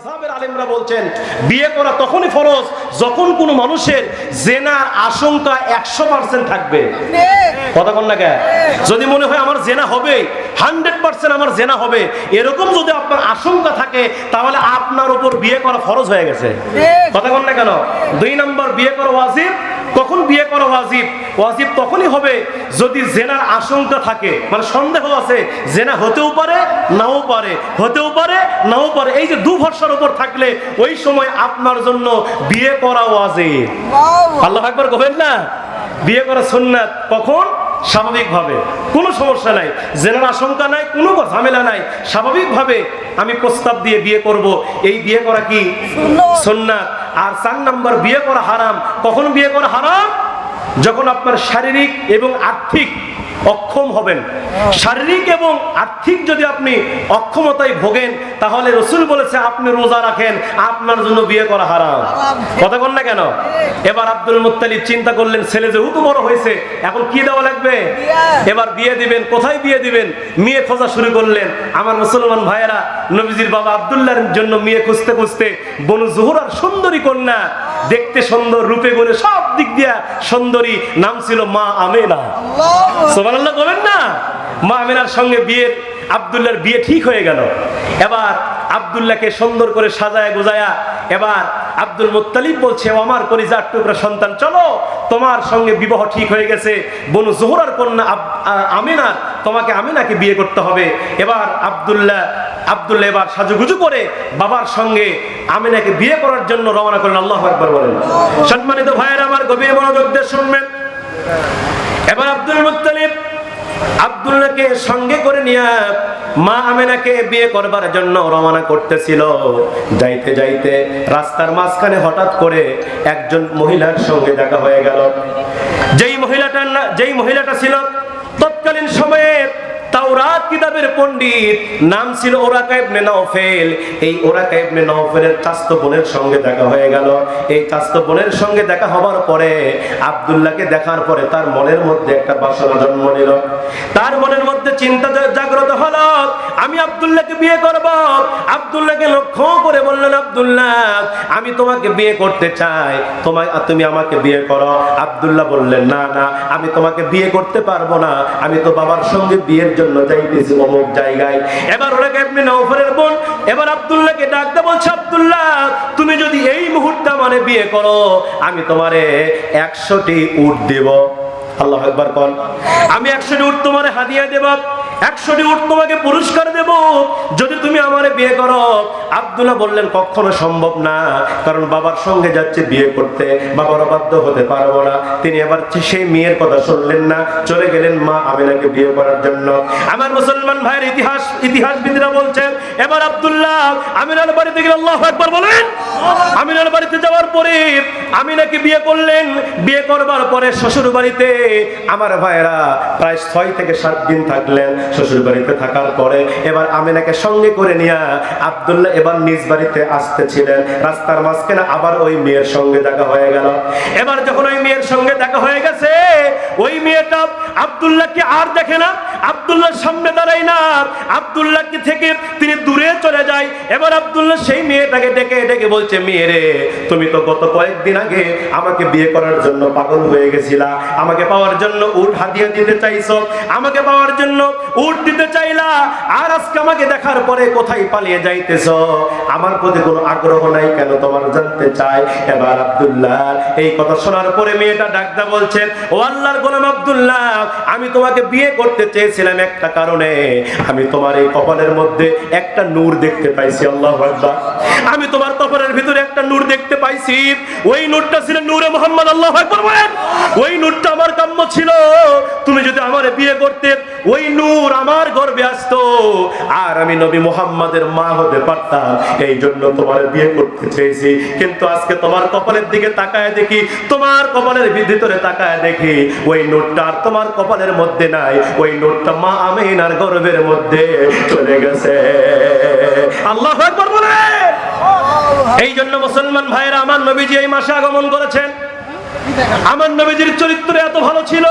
মাযহাবের আলেমরা বলছেন বিয়ে করা তখনই ফরজ যখন কোনো মানুষের জেনার আশঙ্কা একশো পার্সেন্ট থাকবে। কথা কন না কে? যদি মনে হয় আমার জেনা হবে হান্ড্রেড পার্সেন্ট আমার জেনা হবে এরকম যদি আপনার আশঙ্কা থাকে তাহলে আপনার উপর বিয়ে করা ফরজ হয়ে গেছে। কথা কন না কেন? দুই নম্বর বিয়ে করা ওয়াজিব কখন বিয়ে করা ওয়াজিব। ওয়াজিব তখনই হবে যদি জেনার আশঙ্কা থাকে। মানে সন্দেহ আছে জেনা হতেও পারে নাও পারে। হতেও পারে নাও পারে। এই যে দু ভরসার উপর থাকলে ওই সময় আপনার জন্য বিয়ে করা ওয়াজিব। আল্লাহ একবার কবেন না? বিয়ে করা সুন্নাত। কখন? স্বাভাবিকভাবে। কোনো সমস্যা নাই। জেনার আশঙ্কা নাই কোনো ঝামেলা নাই। স্বাভাবিকভাবে আমি প্রস্তাব দিয়ে বিয়ে করব। এই বিয়ে করা কি সুন্নাত? আর চার নাম্বার বিয়ে করা হারাম। কখন বিয়ে করা হারাম? যখন আপনার শারীরিক এবং আর্থিক অক্ষম হবেন। শারীরিক এবং আর্থিক যদি আপনি অক্ষমতায় ভোগেন তাহলে রসুল বলেছে আপনি রোজা রাখেন আপনার জন্য বিয়ে করা হারাম। কথা কন না কেন? এবার আব্দুল মুত্তালিব চিন্তা করলেন ছেলে যেহেতু বড় হয়েছে এখন কি দেওয়া লাগবে? এবার বিয়ে দিবেন কোথায় বিয়ে দিবেন? মেয়ে খোঁজা শুরু করলেন। আমার মুসলমান ভাইয়েরা নবীজির বাবা আব্দুল্লাহর জন্য মেয়ে খুঁজতে খুঁজতে বনু জহুরার সুন্দরী কন্যা দেখতে সুন্দর রূপে গুণে সব দিক দিয়া সুন্দরী নাম ছিল মা আমেনা। সোমানাল্লাহ বলেন না? মা আমেনার সঙ্গে বিয়ের আব্দুল্লাহর বিয়ে ঠিক হয়ে গেল। এবার আব্দুল্লাহকে সুন্দর করে সাজায়, গোজায়া। এবার আব্দুল মুত্তালিব বলছে, "ও আমার কলিজার টুকরা সন্তান, চলো, তোমার সঙ্গে বিবাহ ঠিক হয়ে গেছে। বনু জোহরার কন্যা আব- আ- তোমাকে আমিনাকে বিয়ে করতে হবে। এবার আব্দুল্লাহ আব্দুল্লাহ এবার সাজুগুজু করে বাবার সঙ্গে আমিনাকে বিয়ে করার জন্য রওনা করলেন। আল্লাহ একবার বলেন। সম্মানিত ভাইয়ের, আমার গভীর মনোযোগ দিয়ে শুনবেন। এবার আব্দুল মুত্তালিব আব্দুল্লাহকে সঙ্গে করে নিয়ে মা আমেনাকে বিয়ে করবার জন্য রওনা করতেছিল। যাইতে যাইতে রাস্তার মাঝখানে হঠাৎ করে একজন মহিলার সঙ্গে দেখা হয়ে গেল। যেই মহিলাটার যেই মহিলাটা ছিল, তৎকালীন সময়ে তাওরাত কিতাবের পণ্ডিত, নাম ছিল ওরাকা ইবনে নওফেল। এই ওরাকা ইবনে নওফেলের বোনের সঙ্গে দেখা হয়ে গেল। এই বোনের সঙ্গে দেখা হবার পরে আব্দুল্লাহকে দেখার পরে তার মনের মধ্যে একটা বাসনা জন্ম নিল। তার মনের মধ্যে চিন্তা জাগ্রত হলো, আমি আব্দুল্লাহকে বিয়ে করব। আব্দুল্লাহকে লক্ষ্য করে বললেন, আব্দুল্লাহ, আমি তোমাকে বিয়ে করতে চাই। তোমায়, তুমি আমাকে বিয়ে করো। আব্দুল্লাহ বললেন, না না, আমি তোমাকে বিয়ে করতে পারব না। আমি তো বাবার সঙ্গে বিয়ের জন্য যাইতেছি অমুক জায়গায়। এবার ওরা কেমনি নৌফরের বোন, এবার আব্দুল্লাহকে ডাকতে বলছে, আব্দুল্লাহ, তুমি যদি এই মুহূর্তে মানে বিয়ে করো, আমি তোমারে একশোটি উঠ দেব। আল্লাহ একবার কন। আমি একশোটি উঠ তোমারে হাদিয়া দেব। একশোটি উট তোমাকে পুরস্কার দেব। যদি তুমি আমারে বিয়ে করো, আব্দুল্লাহ বললেন, কখনো সম্ভব না, কারণ বাবার সঙ্গে যাচ্ছে বিয়ে করতে, বাবার অবাধ্য হতে পারব না। তিনি এবার সেই মেয়ের কথা শুনলেন না, চলে গেলেন মা আমিনাকে বিয়ে করার জন্য। আমার মুসলমান ভাইয়ের ইতিহাস, ইতিহাসবিদরা বলছেন, এবার আব্দুল্লাহ আমিনার বাড়িতে গেলে আল্লাহ একবার বলেন। আমিনার বাড়িতে যাওয়ার পরে আমিনাকে বিয়ে করলেন? বিয়ে করবার পরে শ্বশুর বাড়িতে আমার ভাইয়েরা প্রায় ছয় থেকে সাত দিন থাকলেন। শ্বশুর বাড়িতে থাকার পরে এবার আমিনাকে সঙ্গে করে নিয়ে আব্দুল্লাহ এবার নিজ বাড়িতে আসতেছিলেন। রাস্তার মাঝখানে আবার ওই মেয়ের সঙ্গে দেখা হয়ে গেল। এবার যখন ওই মেয়ের সঙ্গে দেখা হয়ে গেছে, ওই মেয়েটা আব্দুল্লাহকে আর দেখে না, আব্দুল্লাহর সামনে দাঁড়ায় না। আব্দুল্লাহকে থেকে তিনি দূরে চলে যায়? এবার আবদুল্লাহ সেই মেয়েটাকে ডেকে ডেকে বলছে, মেয়ে রে, তুমি তো গত কয়েকদিন আগে আমাকে বিয়ে করার জন্য পাগল হয়ে গেছিলা। আমাকে পাওয়ার জন্য উট হাতিয়ে দিতে চাইছো। আমাকে পাওয়ার জন্য উট দিতে চাইলা। আর আজকে আমাকে দেখার পরে কোথায় পালিয়ে যাইতেছো? আমার প্রতি কোনো আগ্রহ নাই কেন তোমার জানতে চাই? এবার আব্দুল্লাহ, এই কথা শোনার পরে মেয়েটা ডাকদা বলছেন ও আল্লাহর গোলাম আব্দুল্লাহ, আমি তোমাকে বিয়ে করতে চেয়েছিলাম একটা কারণে। আমি তোমার এই কপালের মধ্যে একটা নূর দেখতে পাইছি, আল্লাহ আমি তোমার কপালের ভিতরে একটা নূর দেখতে পাইছি। ওই নূরটা ছিল নূরে মোহাম্মদ, আল্লাহ আকবার বলেন। ওই নূরটা আমার কাম্য ছিল। তুমি যদি আমার বিয়ে করতে, ওই নূর আমার গর্বে আসতো। আর আমি নবী মোহাম্মদের মা হতে পারতাম। এই জন্য তোমার বিয়ে করতে চেয়েছি। কিন্তু আজকে তোমার কপালের দিকে তাকায় দেখি, তোমার কপালের ভিতরে তাকায় দেখি, ওই নোটটা আর তোমার কপালের মধ্যে নাই। ওই নোটটা মা আমিনার গর্বের মধ্যে চলে গেছে। আল্লাহ একবার এই জন্য মুসলমান ভাইরা আমার নবীজি এই মাসে আগমন করেছেন। আমার নবীজির চরিত্র এত ভালো ছিল,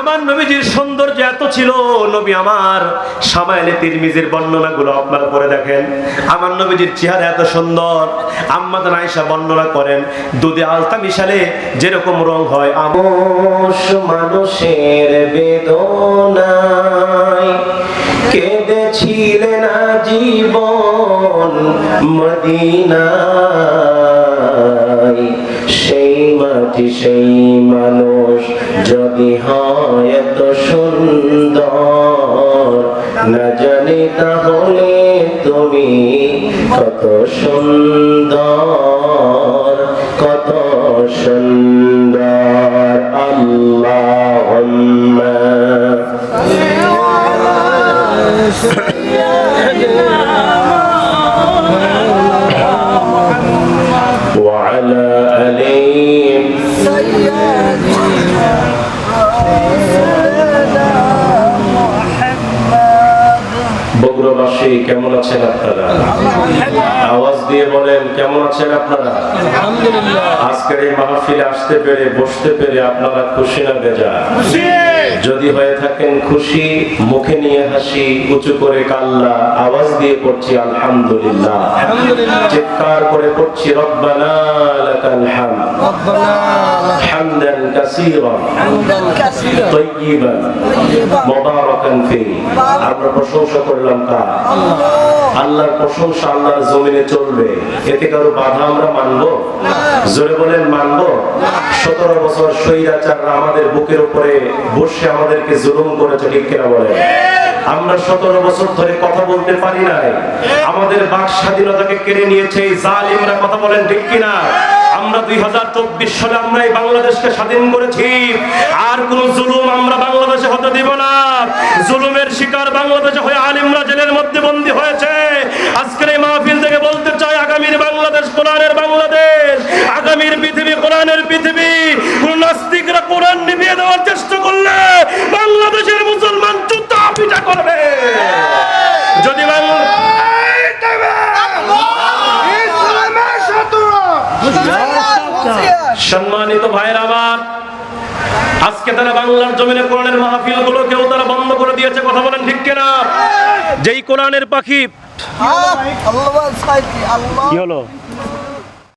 আমার নবীজির সৌন্দর্য এত ছিল। নবী আমার সামাইলে তিরমিজির বর্ণনাগুলো আপনারা করে দেখেন। আমার নবীজির চেহারা এত সুন্দর। আম্মাদান আয়েশা বর্ণনা করেন, দুধে আলতা মিশালে যেরকম রং হয়। আমস মানুষের বেদনায় কেঁদেছিলেন জীবন যখন সেই মাটি, সেই মানুষ যদি হয় এত সুন্দর, না জানি তাহলে তুমি কত সুন্দর কত সুন্দর। আল্লাহ Yeah. বগুড়াবাসী কেমন আছেন আপনারা? আওয়াজ দিয়ে বলেন কেমন আছেন আপনারা? আজকের এই মাহফিলে আসতে পেরে বসতে পেরে আপনারা খুশি না বেজা যদি হয়ে থাকেন খুশি মুখে নিয়ে হাসি উঁচু করে কাল্লা আওয়াজ দিয়ে পড়ছি আলহামদুলিল্লাহ। চিৎকার করে পড়ছি রব্বানা লাকাল হামদ। হামদান কাসীরান। তৈয়িবান। মুবারাকান ফিহি আমরা প্রশংসা করলাম কার আল্লাহর প্রশংসা আল্লাহর জমিনে চলবে। এতে কারও বাধা আমরা মানবো? জোরে বলেন মানবো? সতেরো বছর স্বৈরাচাররা আমাদের বুকের উপরে বসে আমাদেরকে জুলুম করেছে ঠিক কিনা বলে আমরা সতেরো বছর ধরে কথা বলতে পারি নাই। আমাদের বাক স্বাধীনতাকে কেড়ে নিয়েছে এই জালিমরা কথা বলেন ঠিক কিনা? আমরা দুই হাজার চব্বিশ সালে আমরা এই বাংলাদেশকে স্বাধীন করেছি। আর কোন জুলুম আমরা বাংলাদেশে হতে দিব না। জুলুমের শিকার বাংলাদেশে হয়ে আলিমরা জেলের মধ্যে বন্দী হয়েছে। আজকের এই মাহফিল থেকে বলতে চাই আগামীর বাংলাদেশ কোরআনের বাংলাদেশ আগামীর পৃথিবী কোরআনের পৃথিবী। কোন নাস্তিকরা কোরআন নিভিয়ে দেওয়ার চেষ্টা করলে বাংলাদেশের মুসলমান জুতা পিটা করবে। যদি বাংলা সম্মানিত ভাইয়ের আমার আজকে তারা বাংলার জমিনে কোরআনের মাহফিলগুলো কেউ তারা বন্ধ করে দিয়েছে কথা বলেন ঠিক কিনা? যেই কোরআনের পাখি কি হলো?